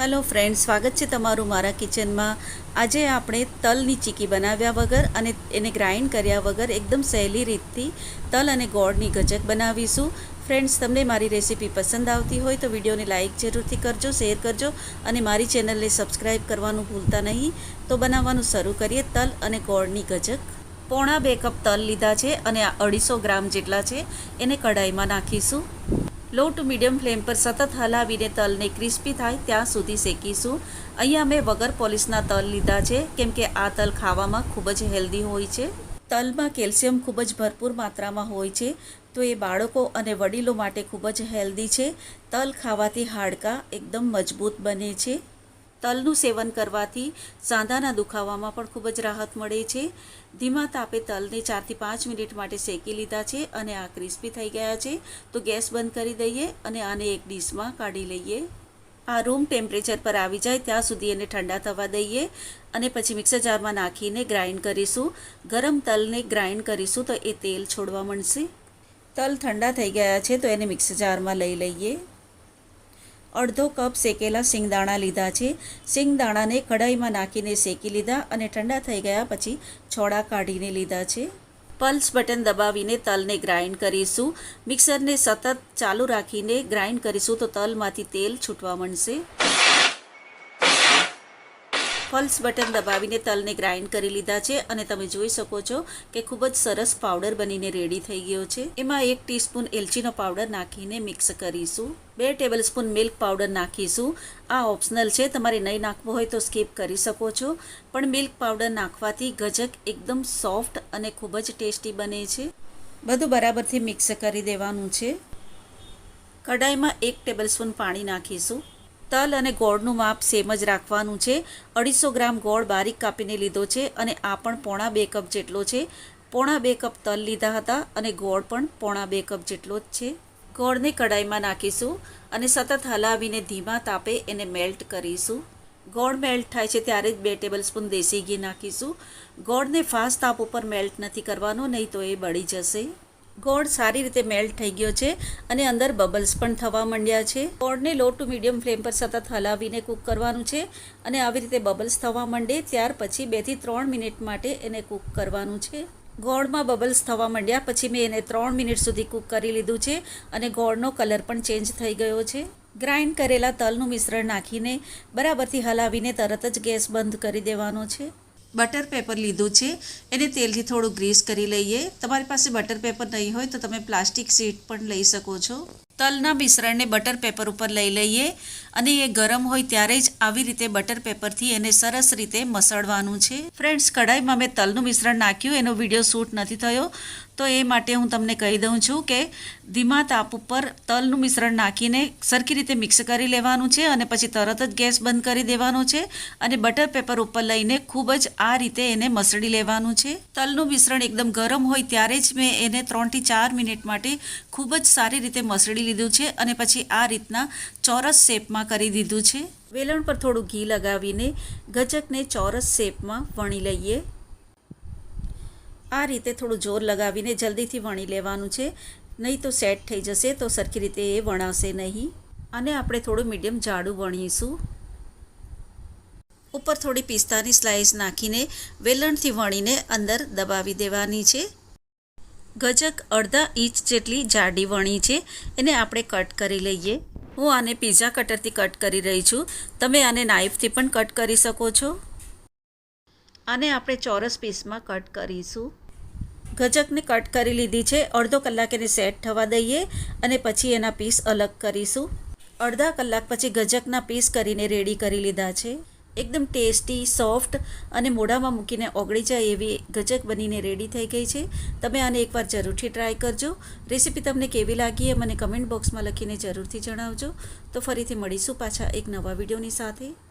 Hello friend સ્વાગત છે તમારું મારા કિચનમાં. આજે આપણે તલની ચીકી બનાવ્યા વગર અને એને ગ્રાઇન્ડ કર્યા વગર એકદમ સહેલી રીતથી તલ અને ગોળની ગજક બનાવીશું. ફ્રેન્ડ્સ, તમને મારી રેસીપી પસંદ આવતી હોય તો વિડીયોને લાઇક જરૂરથી કરજો, શેર કરજો અને મારી ચેનલને સબસ્ક્રાઈબ કરવાનું ભૂલતા નહીં. તો બનાવવાનું શરૂ કરીએ તલ અને ગોળની ગજક. પોણા બે કપ તલ લીધા છે અને અઢીસો ગ્રામ જેટલા છે એને કઢાઈમાં નાખીશું. લો ટુ મીડિયમ ફ્લેમ પર સતત હલાવીને તલને ક્રિસ્પી થાય ત્યાં સુધી શેકીશું. અહીંયા મેં વગર પોલિશના તલ લીધા છે, કેમ કે આ તલ ખાવામાં ખૂબ જ હેલ્ધી હોય છે. તલમાં કેલ્શિયમ ખૂબ જ ભરપૂર માત્રામાં હોય છે, તો એ બાળકો અને વડીલો માટે ખૂબ જ હેલ્ધી છે. તલ ખાવાથી હાડકાં એકદમ મજબૂત બને છે. તલનું સેવન કરવાથી સાંધાના દુખાવામાં પણ ખૂબ જ રાહત મળે છે. ધીમા તાપે તલને ચારથી પાંચ મિનિટ માટે શેકી લીધા છે અને આ ક્રિસ્પી થઈ ગયા છે. તો ગેસ બંધ કરી દઈએ અને આને એક ડીશમાં કાઢી લઈએ. આ રૂમ ટેમ્પરેચર પર આવી જાય ત્યાં સુધી એને ઠંડા થવા દઈએ અને પછી મિક્સર જારમાં નાખીને ગ્રાઇન્ડ કરીશું. ગરમ તલને ગ્રાઇન્ડ કરીશું તો એ તેલ છોડવા મળશે તલ ઠંડા થઈ ગયા છે તો એને મિક્સર જારમાં લઈ લઈએ. અડધો કપ શેકેલા સિંગદાણા લીધા છે. સિંગદાણાને કઢાઈમાં નાખીને શેકી લીધા અને ઠંડા થઈ ગયા પછી છોડા કાઢીને લીધા છે. પલ્સ બટન દબાવીને તલને ગ્રાઇન્ડ કરીશું. મિક્સરને સતત ચાલુ રાખીને ગ્રાઇન્ડ કરીશું તો તલમાંથી તેલ છૂટવા માંડશે. પલ્સ બટન દબાવીને તલને ગ્રાઇન્ડ કરી લીધા છે અને તમે જોઈ શકો છો કે ખૂબ જ સરસ પાવડર બનીને રેડી થઈ ગયો છે. એમાં એક ટીસ્પૂન એલચીનો પાવડર નાખીને મિક્સ કરીશું. બે ટેબલ સ્પૂન મિલ્ક પાવડર નાખીશું. આ ઓપ્શનલ છે. તમારે નહીં નાખવો હોય તો સ્કીપ કરી શકો છો. પણ મિલ્ક પાવડર નાખવાથી ગજક એકદમ સોફ્ટ અને ખૂબ જ ટેસ્ટી બને છે. બધું બરાબરથી મિક્સ કરી દેવાનું છે. કઢાઈમાં એક ટેબલ સ્પૂન પાણી નાખીશું. તલ અને ગોળનું માપ સેમ જ રાખવાનું છે. અઢીસો ગ્રામ ગોળ બારીક કાપીને લીધો છે અને આ પણ પોણા બે કપ જેટલો છે. પોણા બે કપ તલ લીધા હતા અને ગોળ પણ પોણા બે કપ જેટલો જ છે. ગોળને કઢાઈમાં નાખીશું અને સતત હલાવીને ધીમા તાપે એને મેલ્ટ કરીશું. ગોળ મેલ્ટ થાય છે ત્યારે જ બે ટેબલ સ્પૂન દેશી ઘી નાખીશું. ગોળને ફાસ્ટ તાપ ઉપર મેલ્ટ નથી કરવાનો, નહીં તો એ બળી જશે. ગોળ સારી રીતે મેલ્ટ થઈ ગયો છે અને અંદર બબલ્સ પણ થવા માંડ્યા છે. ગોળને લો ટુ મીડિયમ ફ્લેમ પર સતત હલાવીને કૂક કરવાનું છે અને આવી રીતે બબલ્સ થવા માંડે ત્યાર પછી બેથી ત્રણ મિનિટ માટે એને કૂક કરવાનું છે. ગોળમાં બબલ્સ થવા માંડ્યા પછી મેં એને ત્રણ મિનિટ સુધી કૂક કરી લીધું છે અને ગોળનો કલર પણ ચેન્જ થઈ ગયો છે. ગ્રાઇન્ડ કરેલા તલનું મિશ્રણ નાખીને બરાબરથી હલાવીને તરત જ ગેસ બંધ કરી દેવાનો છે. બટર પેપર લીધું છે. એને તેલથી થોડું ગ્રીસ કરી લઈએ. તમારી પાસે બટર પેપર નહીં હોય તો તમે પ્લાસ્ટિક શીટ પણ લઈ શકો છો. તલના મિશ્રણને બટર પેપર ઉપર લઈ લઈએ અને એ ગરમ હોય ત્યારે જ આવી રીતે બટર પેપરથી એને સરસ રીતે મસળવાનું છે. ફ્રેન્ડ્સ, કઢાઈમાં મેં તલનું મિશ્રણ નાખ્યું, એનો વીડિયો શૂટ નથી થયો, તો એ માટે હું તમને કહી દઉં છું કે ધીમા તાપ ઉપર તલનું મિશ્રણ નાખીને સરખી રીતે મિક્સ કરી લેવાનું છે અને પછી તરત જ ગેસ બંધ કરી દેવાનો છે અને બટર પેપર ઉપર લઈને ખૂબ જ આ રીતે એને મસળી લેવાનું છે. તલનું મિશ્રણ એકદમ ગરમ હોય ત્યારે જ મેં એને ત્રણથી ચાર મિનિટ માટે ખૂબ જ સારી રીતે મસળી લીધું છે અને પછી આ રીતના ચોરસ શેપમાં કરી દીધું છે. વેલણ પર થોડું ઘી લગાવીને ગજકને ચોરસ શેપમાં વણી લઈએ. આ રીતે થોડું જોર લગાવીને જલ્દીથી વણી લેવાનું છે. નહીં તો સેટ થઈ જશે તો સરખી રીતે એ વણાશે નહીં. અને આપણે થોડું મીડિયમ જાડું વણીશું. ઉપર થોડી પિસ્તાની સ્લાઇસ નાખીને વેલણથી વણીને અંદર દબાવી દેવાની છે. ગજક અડધા ઇંચ જેટલી જાડી વણી છે. એને આપણે કટ કરી લઈએ. હું આને પીઝા કટરથી કટ કરી રહી છું. તમે આને નાઇફથી પણ કટ કરી શકો છો. આને આપણે ચોરસ પીસમાં કટ કરીશું. ગજકને કટ કરી લીધી છે. અડધો કલાક એને સેટ થવા દઈએ અને પછી એના પીસ અલગ કરીશું. અડધા કલાક પછી ગજકના પીસ કરીને રેડી કરી લીધા છે. એકદમ ટેસ્ટી, સોફ્ટ અને મોઢામાં મૂકીને ઓગળી જાય એવી ગજક બનીને રેડી થઈ ગઈ છે. તમે આને એકવાર જરૂરથી ટ્રાય કરજો. રેસીપી તમને કેવી લાગી એ મને કમેન્ટ બોક્સમાં લખીને જરૂરથી જણાવજો. તો ફરીથી મળીશું પાછા એક નવા વિડીયોની સાથે.